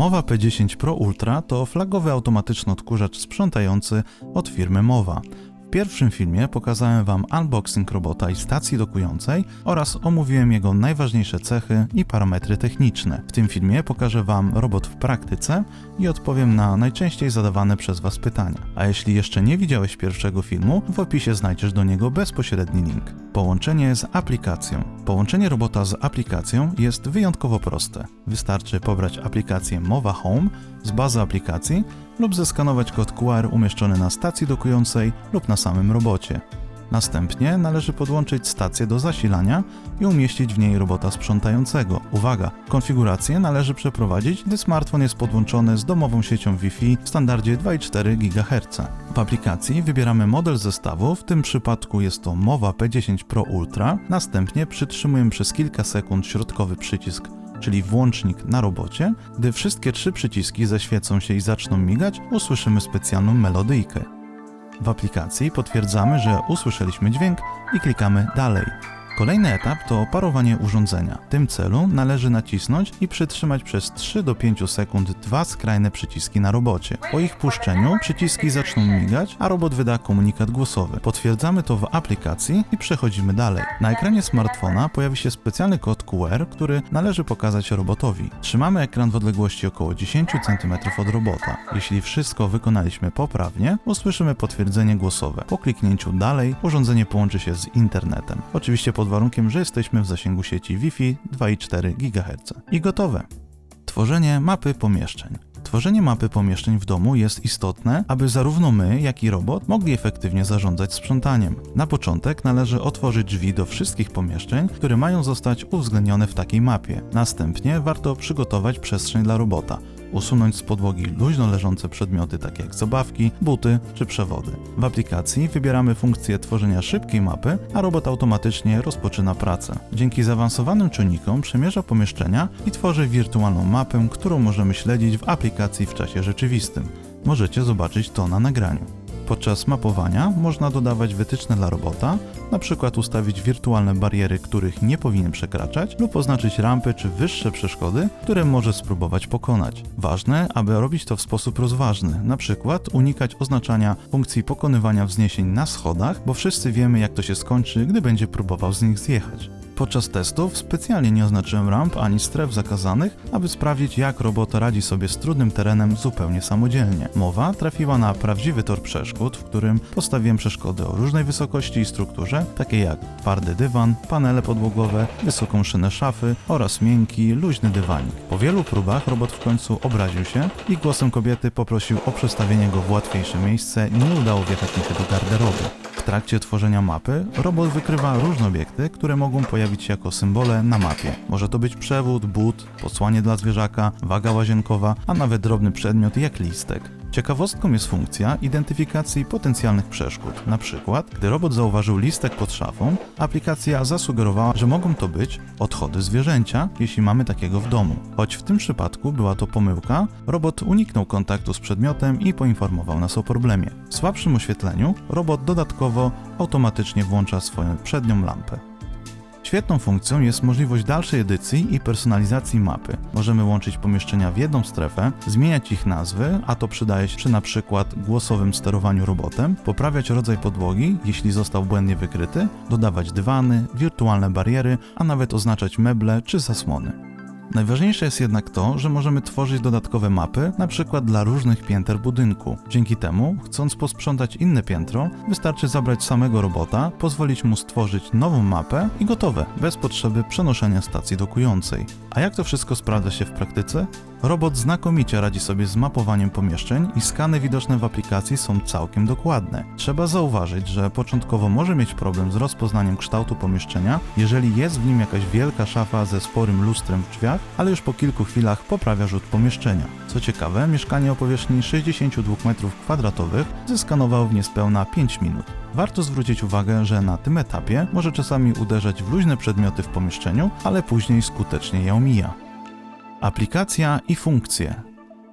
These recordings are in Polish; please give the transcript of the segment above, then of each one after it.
Mowa P10 Pro Ultra to flagowy automatyczny odkurzacz sprzątający od firmy Mowa. W pierwszym filmie pokazałem Wam unboxing robota i stacji dokującej oraz omówiłem jego najważniejsze cechy i parametry techniczne. W tym filmie pokażę Wam robot w praktyce i odpowiem na najczęściej zadawane przez Was pytania. A jeśli jeszcze nie widziałeś pierwszego filmu, w opisie znajdziesz do niego bezpośredni link. Połączenie z aplikacją. Połączenie robota z aplikacją jest wyjątkowo proste. Wystarczy pobrać aplikację Mowa Home z bazy aplikacji lub zeskanować kod QR umieszczony na stacji dokującej lub na samym robocie. Następnie należy podłączyć stację do zasilania i umieścić w niej robota sprzątającego. Uwaga! Konfigurację należy przeprowadzić, gdy smartfon jest podłączony z domową siecią Wi-Fi w standardzie 2,4 GHz. W aplikacji wybieramy model zestawu, w tym przypadku jest to Mowa P10 Pro Ultra. Następnie przytrzymujemy przez kilka sekund środkowy przycisk czyli włącznik na robocie. Gdy wszystkie trzy przyciski zaświecą się i zaczną migać, usłyszymy specjalną melodyjkę. W aplikacji potwierdzamy, że usłyszeliśmy dźwięk i klikamy dalej. Kolejny etap to parowanie urządzenia. W tym celu należy nacisnąć i przytrzymać przez 3 do 5 sekund dwa skrajne przyciski na robocie. Po ich puszczeniu przyciski zaczną migać, a robot wyda komunikat głosowy. Potwierdzamy to w aplikacji i przechodzimy dalej. Na ekranie smartfona pojawi się specjalny kod QR, który należy pokazać robotowi. Trzymamy ekran w odległości około 10 cm od robota. Jeśli wszystko wykonaliśmy poprawnie, usłyszymy potwierdzenie głosowe. Po kliknięciu dalej urządzenie połączy się z internetem. Oczywiście pod warunkiem, że jesteśmy w zasięgu sieci Wi-Fi 2,4 GHz. I gotowe. Tworzenie mapy pomieszczeń. Tworzenie mapy pomieszczeń w domu jest istotne, aby zarówno my, jak i robot mogli efektywnie zarządzać sprzątaniem. Na początek należy otworzyć drzwi do wszystkich pomieszczeń, które mają zostać uwzględnione w takiej mapie. Następnie warto przygotować przestrzeń dla robota, usunąć z podłogi luźno leżące przedmioty takie jak zabawki, buty czy przewody. W aplikacji wybieramy funkcję tworzenia szybkiej mapy, a robot automatycznie rozpoczyna pracę. Dzięki zaawansowanym czujnikom przemierza pomieszczenia i tworzy wirtualną mapę, którą możemy śledzić w aplikacji w czasie rzeczywistym. Możecie zobaczyć to na nagraniu. Podczas mapowania można dodawać wytyczne dla robota, przykład ustawić wirtualne bariery, których nie powinien przekraczać, lub oznaczyć rampy czy wyższe przeszkody, które może spróbować pokonać. Ważne, aby robić to w sposób rozważny, przykład unikać oznaczania funkcji pokonywania wzniesień na schodach, bo wszyscy wiemy jak to się skończy, gdy będzie próbował z nich zjechać. Podczas testów specjalnie nie oznaczyłem ramp ani stref zakazanych, aby sprawdzić jak robot radzi sobie z trudnym terenem zupełnie samodzielnie. Mowa trafiła na prawdziwy tor przeszkód, w którym postawiłem przeszkody o różnej wysokości i strukturze, takie jak twardy dywan, panele podłogowe, wysoką szynę szafy oraz miękki, luźny dywanik. Po wielu próbach robot w końcu obraził się i głosem kobiety poprosił o przestawienie go w łatwiejsze miejsce nie udało wjechać mi się do garderoby. W trakcie tworzenia mapy robot wykrywa różne obiekty, które mogą pojawić się jako symbole na mapie. Może to być przewód, but, posłanie dla zwierzaka, waga łazienkowa, a nawet drobny przedmiot jak listek. Ciekawostką jest funkcja identyfikacji potencjalnych przeszkód. Na przykład, gdy robot zauważył listek pod szafą, aplikacja zasugerowała, że mogą to być odchody zwierzęcia, jeśli mamy takiego w domu. Choć w tym przypadku była to pomyłka, robot uniknął kontaktu z przedmiotem i poinformował nas o problemie. W słabszym oświetleniu robot dodatkowo automatycznie włącza swoją przednią lampę. Świetną funkcją jest możliwość dalszej edycji i personalizacji mapy. Możemy łączyć pomieszczenia w jedną strefę, zmieniać ich nazwy, a to przydaje się przy na przykład głosowym sterowaniu robotem, poprawiać rodzaj podłogi, jeśli został błędnie wykryty, dodawać dywany, wirtualne bariery, a nawet oznaczać meble czy zasłony. Najważniejsze jest jednak to, że możemy tworzyć dodatkowe mapy, przykład dla różnych pięter budynku. Dzięki temu, chcąc posprzątać inne piętro, wystarczy zabrać samego robota, pozwolić mu stworzyć nową mapę i gotowe, bez potrzeby przenoszenia stacji dokującej. A jak to wszystko sprawdza się w praktyce? Robot znakomicie radzi sobie z mapowaniem pomieszczeń i skany widoczne w aplikacji są całkiem dokładne. Trzeba zauważyć, że początkowo może mieć problem z rozpoznaniem kształtu pomieszczenia, jeżeli jest w nim jakaś wielka szafa ze sporym lustrem w drzwiach, ale już po kilku chwilach poprawia rzut pomieszczenia. Co ciekawe, mieszkanie o powierzchni 62 m2 zeskanował w niespełna 5 minut. Warto zwrócić uwagę, że na tym etapie może czasami uderzać w luźne przedmioty w pomieszczeniu, ale później skutecznie je omija. Aplikacja i funkcje.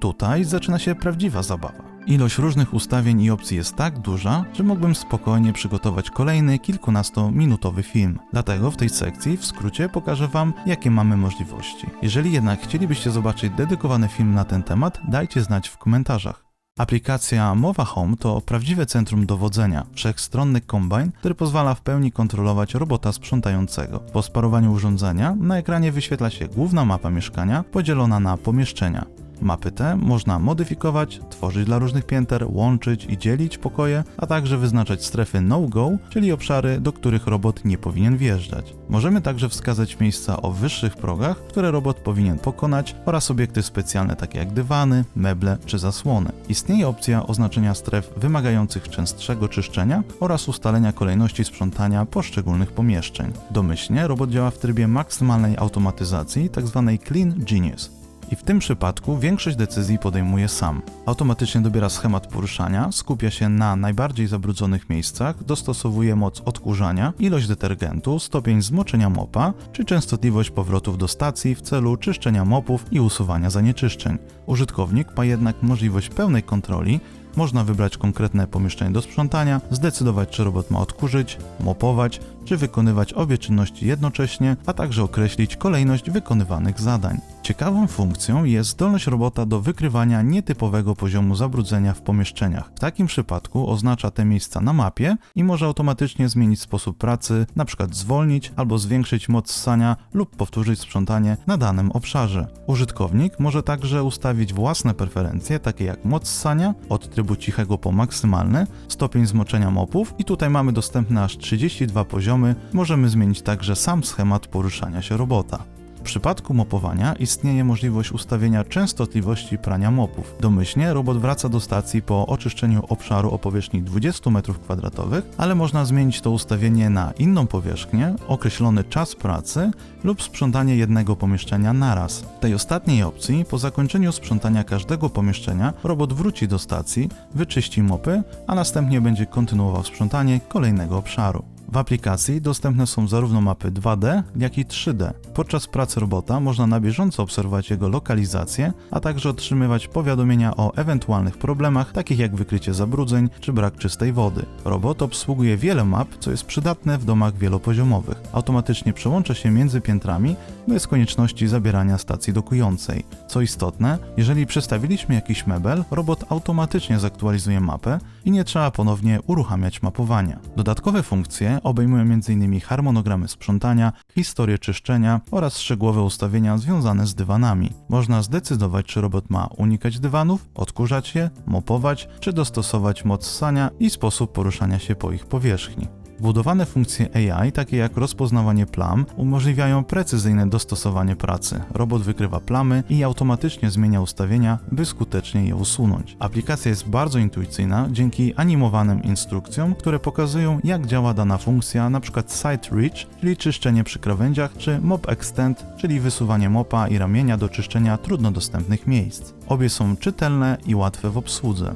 Tutaj zaczyna się prawdziwa zabawa. Ilość różnych ustawień i opcji jest tak duża, że mógłbym spokojnie przygotować kolejny kilkunastominutowy film. Dlatego w tej sekcji w skrócie pokażę Wam, jakie mamy możliwości. Jeżeli jednak chcielibyście zobaczyć dedykowany film na ten temat, dajcie znać w komentarzach. Aplikacja Mowa Home to prawdziwe centrum dowodzenia, wszechstronny kombajn, który pozwala w pełni kontrolować robota sprzątającego. Po sparowaniu urządzenia na ekranie wyświetla się główna mapa mieszkania podzielona na pomieszczenia. Mapy te można modyfikować, tworzyć dla różnych pięter, łączyć i dzielić pokoje, a także wyznaczać strefy no-go, czyli obszary, do których robot nie powinien wjeżdżać. Możemy także wskazać miejsca o wyższych progach, które robot powinien pokonać oraz obiekty specjalne takie jak dywany, meble czy zasłony. Istnieje opcja oznaczenia stref wymagających częstszego czyszczenia oraz ustalenia kolejności sprzątania poszczególnych pomieszczeń. Domyślnie robot działa w trybie maksymalnej automatyzacji, tzw. Clean Genius. I w tym przypadku większość decyzji podejmuje sam. Automatycznie dobiera schemat poruszania, skupia się na najbardziej zabrudzonych miejscach, dostosowuje moc odkurzania, ilość detergentu, stopień zmoczenia mopa, czy częstotliwość powrotów do stacji w celu czyszczenia mopów i usuwania zanieczyszczeń. Użytkownik ma jednak możliwość pełnej kontroli, można wybrać konkretne pomieszczenie do sprzątania, zdecydować czy robot ma odkurzyć, mopować, czy wykonywać obie czynności jednocześnie, a także określić kolejność wykonywanych zadań. Ciekawą funkcją jest zdolność robota do wykrywania nietypowego poziomu zabrudzenia w pomieszczeniach. W takim przypadku oznacza te miejsca na mapie i może automatycznie zmienić sposób pracy, np. zwolnić albo zwiększyć moc ssania lub powtórzyć sprzątanie na danym obszarze. Użytkownik może także ustawić własne preferencje, takie jak moc ssania od trybu cichego po maksymalny, stopień zmoczenia mopów i tutaj mamy dostępne aż 32 poziomy, możemy zmienić także sam schemat poruszania się robota. W przypadku mopowania istnieje możliwość ustawienia częstotliwości prania mopów. Domyślnie robot wraca do stacji po oczyszczeniu obszaru o powierzchni 20 m2, ale można zmienić to ustawienie na inną powierzchnię, określony czas pracy lub sprzątanie jednego pomieszczenia naraz. W tej ostatniej opcji, po zakończeniu sprzątania każdego pomieszczenia, robot wróci do stacji, wyczyści mopy, a następnie będzie kontynuował sprzątanie kolejnego obszaru. W aplikacji dostępne są zarówno mapy 2D, jak i 3D. Podczas pracy robota można na bieżąco obserwować jego lokalizację, a także otrzymywać powiadomienia o ewentualnych problemach, takich jak wykrycie zabrudzeń czy brak czystej wody. Robot obsługuje wiele map, co jest przydatne w domach wielopoziomowych. Automatycznie przełącza się między piętrami bez konieczności zabierania stacji dokującej. Co istotne, jeżeli przestawiliśmy jakiś mebel, robot automatycznie zaktualizuje mapę i nie trzeba ponownie uruchamiać mapowania. Dodatkowe funkcje obejmują m.in. harmonogramy sprzątania, historię czyszczenia oraz szczegółowe ustawienia związane z dywanami. Można zdecydować, czy robot ma unikać dywanów, odkurzać je, mopować, czy dostosować moc ssania i sposób poruszania się po ich powierzchni. Wbudowane funkcje AI, takie jak rozpoznawanie plam, umożliwiają precyzyjne dostosowanie pracy. Robot wykrywa plamy i automatycznie zmienia ustawienia, by skutecznie je usunąć. Aplikacja jest bardzo intuicyjna dzięki animowanym instrukcjom, które pokazują jak działa dana funkcja, np. Site Reach, czyli czyszczenie przy krawędziach, czy Mop Extend, czyli wysuwanie mopa i ramienia do czyszczenia trudno dostępnych miejsc. Obie są czytelne i łatwe w obsłudze.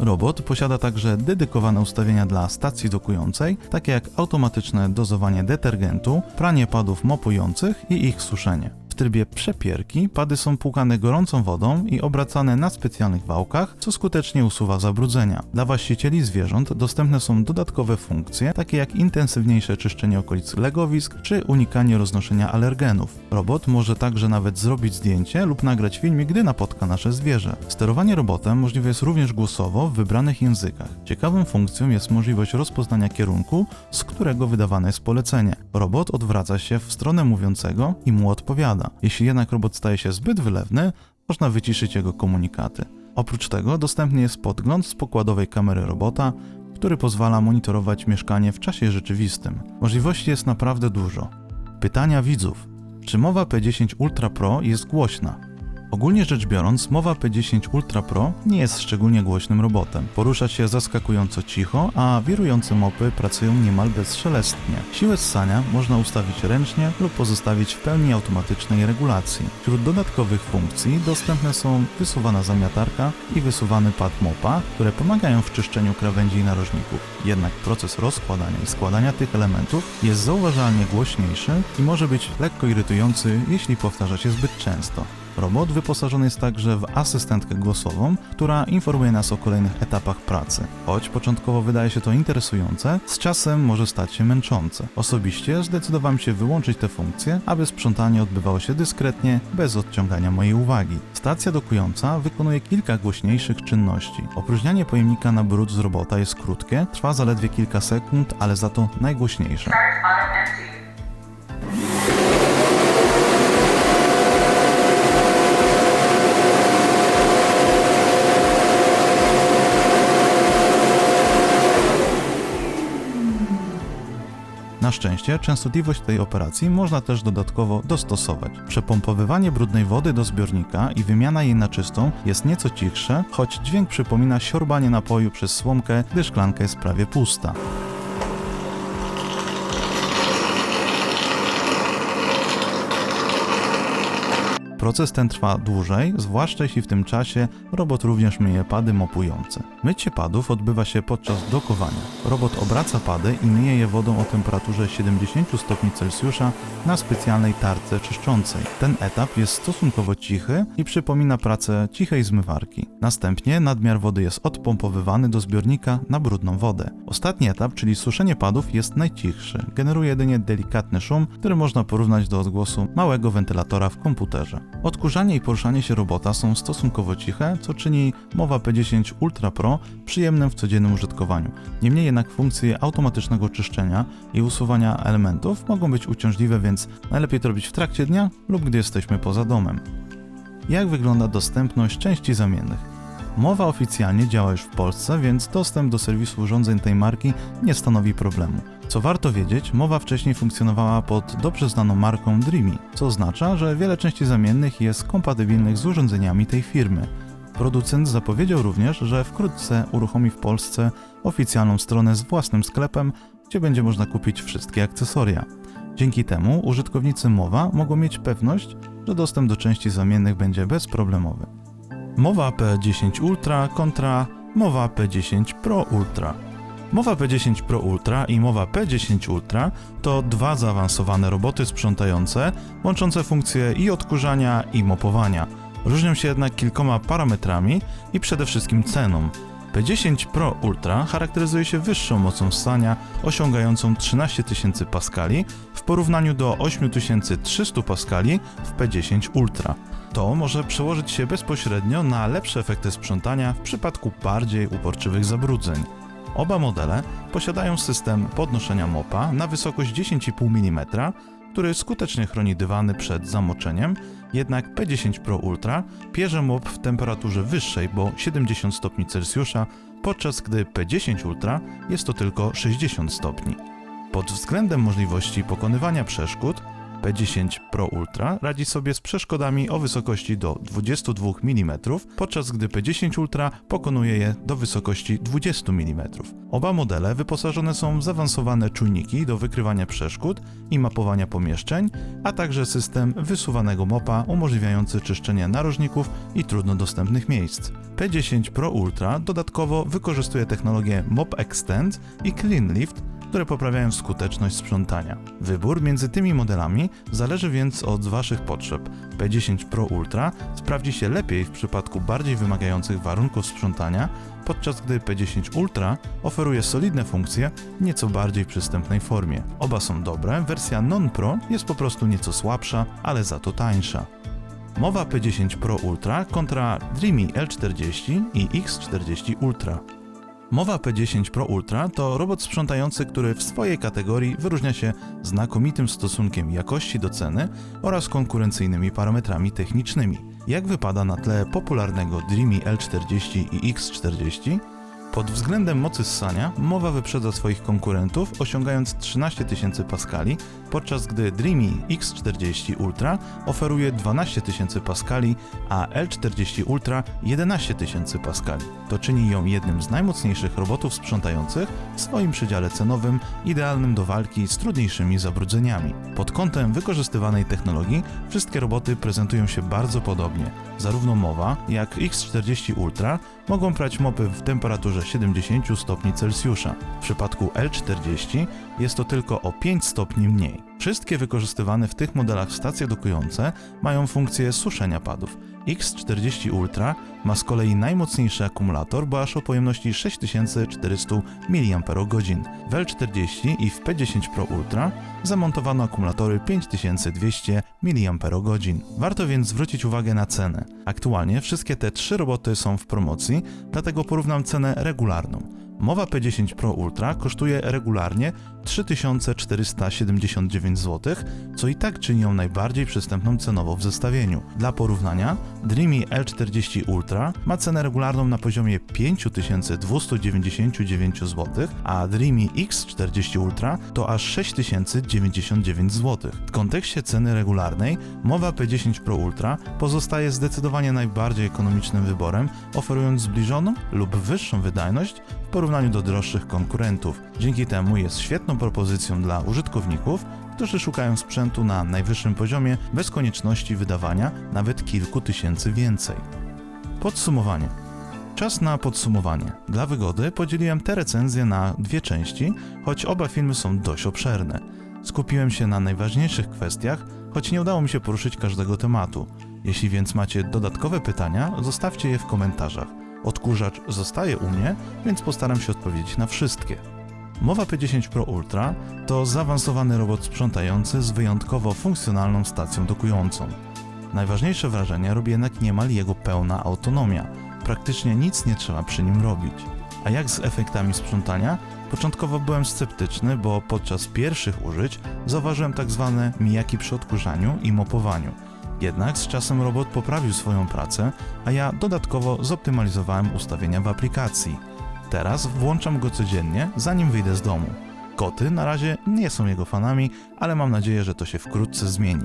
Robot posiada także dedykowane ustawienia dla stacji dokującej, takie jak automatyczne dozowanie detergentu, pranie padów mopujących i ich suszenie trybie przepierki pady są płukane gorącą wodą i obracane na specjalnych wałkach, co skutecznie usuwa zabrudzenia. Dla właścicieli zwierząt dostępne są dodatkowe funkcje, takie jak intensywniejsze czyszczenie okolic legowisk czy unikanie roznoszenia alergenów. Robot może także nawet zrobić zdjęcie lub nagrać filmik, gdy napotka nasze zwierzę. Sterowanie robotem możliwe jest również głosowo w wybranych językach. Ciekawą funkcją jest możliwość rozpoznania kierunku, z którego wydawane jest polecenie. Robot odwraca się w stronę mówiącego i mu odpowiada. Jeśli jednak robot staje się zbyt wylewny, można wyciszyć jego komunikaty. Oprócz tego dostępny jest podgląd z pokładowej kamery robota, który pozwala monitorować mieszkanie w czasie rzeczywistym. Możliwości jest naprawdę dużo. Pytania widzów. Czy mowa P10 Ultra Pro jest głośna? Ogólnie rzecz biorąc, Mowa P10 Ultra Pro nie jest szczególnie głośnym robotem. Porusza się zaskakująco cicho, a wirujące mopy pracują niemal bezszelestnie. Siłę ssania można ustawić ręcznie lub pozostawić w pełni automatycznej regulacji. Wśród dodatkowych funkcji dostępne są wysuwana zamiatarka i wysuwany pad mopa, które pomagają w czyszczeniu krawędzi i narożników. Jednak proces rozkładania i składania tych elementów jest zauważalnie głośniejszy i może być lekko irytujący, jeśli powtarza się zbyt często. Robot wyposażony jest także w asystentkę głosową, która informuje nas o kolejnych etapach pracy. Choć początkowo wydaje się to interesujące, z czasem może stać się męczące. Osobiście zdecydowałem się wyłączyć tę funkcję, aby sprzątanie odbywało się dyskretnie, bez odciągania mojej uwagi. Stacja dokująca wykonuje kilka głośniejszych czynności. Opróżnianie pojemnika na brud z robota jest krótkie, trwa zaledwie kilka sekund, ale za to najgłośniejsze. Na szczęście częstotliwość tej operacji można też dodatkowo dostosować. Przepompowywanie brudnej wody do zbiornika i wymiana jej na czystą jest nieco cichsze, choć dźwięk przypomina siorbanie napoju przez słomkę, gdy szklanka jest prawie pusta. Proces ten trwa dłużej, zwłaszcza jeśli w tym czasie robot również myje pady mopujące. Mycie padów odbywa się podczas dokowania. Robot obraca pady i myje je wodą o temperaturze 70 stopni Celsjusza na specjalnej tarce czyszczącej. Ten etap jest stosunkowo cichy i przypomina pracę cichej zmywarki. Następnie nadmiar wody jest odpompowywany do zbiornika na brudną wodę. Ostatni etap, czyli suszenie padów, jest najcichszy. Generuje jedynie delikatny szum, który można porównać do odgłosu małego wentylatora w komputerze. Odkurzanie i poruszanie się robota są stosunkowo ciche, co czyni Mowa P10 Ultra Pro przyjemnym w codziennym użytkowaniu. Niemniej jednak funkcje automatycznego czyszczenia i usuwania elementów mogą być uciążliwe, więc najlepiej to robić w trakcie dnia lub gdy jesteśmy poza domem. Jak wygląda dostępność części zamiennych? Mowa oficjalnie działa już w Polsce, więc dostęp do serwisu urządzeń tej marki nie stanowi problemu. Co warto wiedzieć, mowa wcześniej funkcjonowała pod dobrze znaną marką Dreamy, co oznacza, że wiele części zamiennych jest kompatybilnych z urządzeniami tej firmy. Producent zapowiedział również, że wkrótce uruchomi w Polsce oficjalną stronę z własnym sklepem, gdzie będzie można kupić wszystkie akcesoria. Dzięki temu użytkownicy Mowa mogą mieć pewność, że dostęp do części zamiennych będzie bezproblemowy. Mowa P10 Ultra kontra Mowa P10 Pro Ultra. Mowa P10 Pro Ultra i Mowa P10 Ultra to dwa zaawansowane roboty sprzątające, łączące funkcje i odkurzania, i mopowania. Różnią się jednak kilkoma parametrami i przede wszystkim ceną. P10 Pro Ultra charakteryzuje się wyższą mocą ssania, osiągającą 13 000 paskali w porównaniu do 8300 paskali w P10 Ultra. To może przełożyć się bezpośrednio na lepsze efekty sprzątania w przypadku bardziej uporczywych zabrudzeń. Oba modele posiadają system podnoszenia mopa na wysokość 10,5 mm, który skutecznie chroni dywany przed zamoczeniem, jednak P10 Pro Ultra pierze mop w temperaturze wyższej, bo 70 stopni Celsjusza, podczas gdy P10 Ultra jest to tylko 60 stopni. Pod względem możliwości pokonywania przeszkód, P10 Pro Ultra radzi sobie z przeszkodami o wysokości do 22 mm, podczas gdy P10 Ultra pokonuje je do wysokości 20 mm. Oba modele wyposażone są w zaawansowane czujniki do wykrywania przeszkód i mapowania pomieszczeń, a także system wysuwanego mopa umożliwiający czyszczenie narożników i trudno dostępnych miejsc. P10 Pro Ultra dodatkowo wykorzystuje technologię Mop Extend i Clean Lift, które poprawiają skuteczność sprzątania. Wybór między tymi modelami zależy więc od Waszych potrzeb. P10 Pro Ultra sprawdzi się lepiej w przypadku bardziej wymagających warunków sprzątania, podczas gdy P10 Ultra oferuje solidne funkcje w nieco bardziej przystępnej formie. Oba są dobre, wersja non-pro jest po prostu nieco słabsza, ale za to tańsza. Mowa P10 Pro Ultra kontra Dreamy L40 i X40 Ultra. Mowa P10 Pro Ultra to robot sprzątający, który w swojej kategorii wyróżnia się znakomitym stosunkiem jakości do ceny oraz konkurencyjnymi parametrami technicznymi. Jak wypada na tle popularnego Dreamy L40 i X40? Pod względem mocy ssania mowa wyprzedza swoich konkurentów, osiągając 13 000 paskali, podczas gdy Dreamy X40 Ultra oferuje 12 000 paskali, a L40 Ultra 11 000 paskali. To czyni ją jednym z najmocniejszych robotów sprzątających w swoim przedziale cenowym, idealnym do walki z trudniejszymi zabrudzeniami. Pod kątem wykorzystywanej technologii wszystkie roboty prezentują się bardzo podobnie. Zarówno Mowa, jak X40 Ultra mogą prać mopy w temperaturze 70 stopni Celsjusza. W przypadku L40 jest to tylko o 5 stopni mniej. Wszystkie wykorzystywane w tych modelach stacje dokujące mają funkcję suszenia padów. X40 Ultra ma z kolei najmocniejszy akumulator, bo aż o pojemności 6400 mAh. W L40 i w P10 Pro Ultra zamontowano akumulatory 5200 mAh. Warto więc zwrócić uwagę na cenę. Aktualnie wszystkie te trzy roboty są w promocji, dlatego porównam cenę regularną. Mowa P10 Pro Ultra kosztuje regularnie 3479 zł, co i tak czyni ją najbardziej przystępną cenowo w zestawieniu. Dla porównania, Dreamy L40 Ultra ma cenę regularną na poziomie 5299 zł, a Dreamy X40 Ultra to aż 6099 zł. W kontekście ceny regularnej, Mowa P10 Pro Ultra pozostaje zdecydowanie najbardziej ekonomicznym wyborem, oferując zbliżoną lub wyższą wydajność porównaniu do droższych konkurentów. Dzięki temu jest świetną propozycją dla użytkowników, którzy szukają sprzętu na najwyższym poziomie bez konieczności wydawania nawet kilku tysięcy więcej. Podsumowanie. Czas na podsumowanie. Dla wygody podzieliłem te recenzje na dwie części, choć oba filmy są dość obszerne. Skupiłem się na najważniejszych kwestiach, choć nie udało mi się poruszyć każdego tematu. Jeśli więc macie dodatkowe pytania, zostawcie je w komentarzach. Odkurzacz zostaje u mnie, więc postaram się odpowiedzieć na wszystkie. Mowa P10 Pro Ultra to zaawansowany robot sprzątający z wyjątkowo funkcjonalną stacją dokującą. Najważniejsze wrażenie robi jednak niemal jego pełna autonomia. Praktycznie nic nie trzeba przy nim robić. A jak z efektami sprzątania? Początkowo byłem sceptyczny, bo podczas pierwszych użyć zauważyłem tak zwane mijaki przy odkurzaniu i mopowaniu. Jednak z czasem robot poprawił swoją pracę, a ja dodatkowo zoptymalizowałem ustawienia w aplikacji. Teraz włączam go codziennie, zanim wyjdę z domu. Koty na razie nie są jego fanami, ale mam nadzieję, że to się wkrótce zmieni.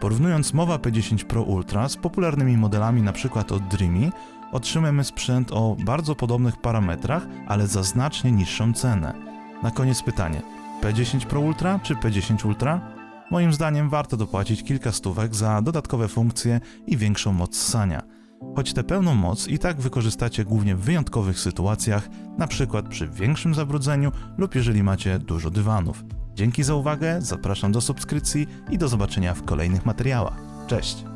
Porównując Mowa P10 Pro Ultra z popularnymi modelami np. od Dreamy, otrzymujemy sprzęt o bardzo podobnych parametrach, ale za znacznie niższą cenę. Na koniec pytanie: P10 Pro Ultra czy P10 Ultra? Moim zdaniem warto dopłacić kilka stówek za dodatkowe funkcje i większą moc ssania. Choć tę pełną moc i tak wykorzystacie głównie w wyjątkowych sytuacjach, np. przy większym zabrudzeniu lub jeżeli macie dużo dywanów. Dzięki za uwagę, zapraszam do subskrypcji i do zobaczenia w kolejnych materiałach. Cześć!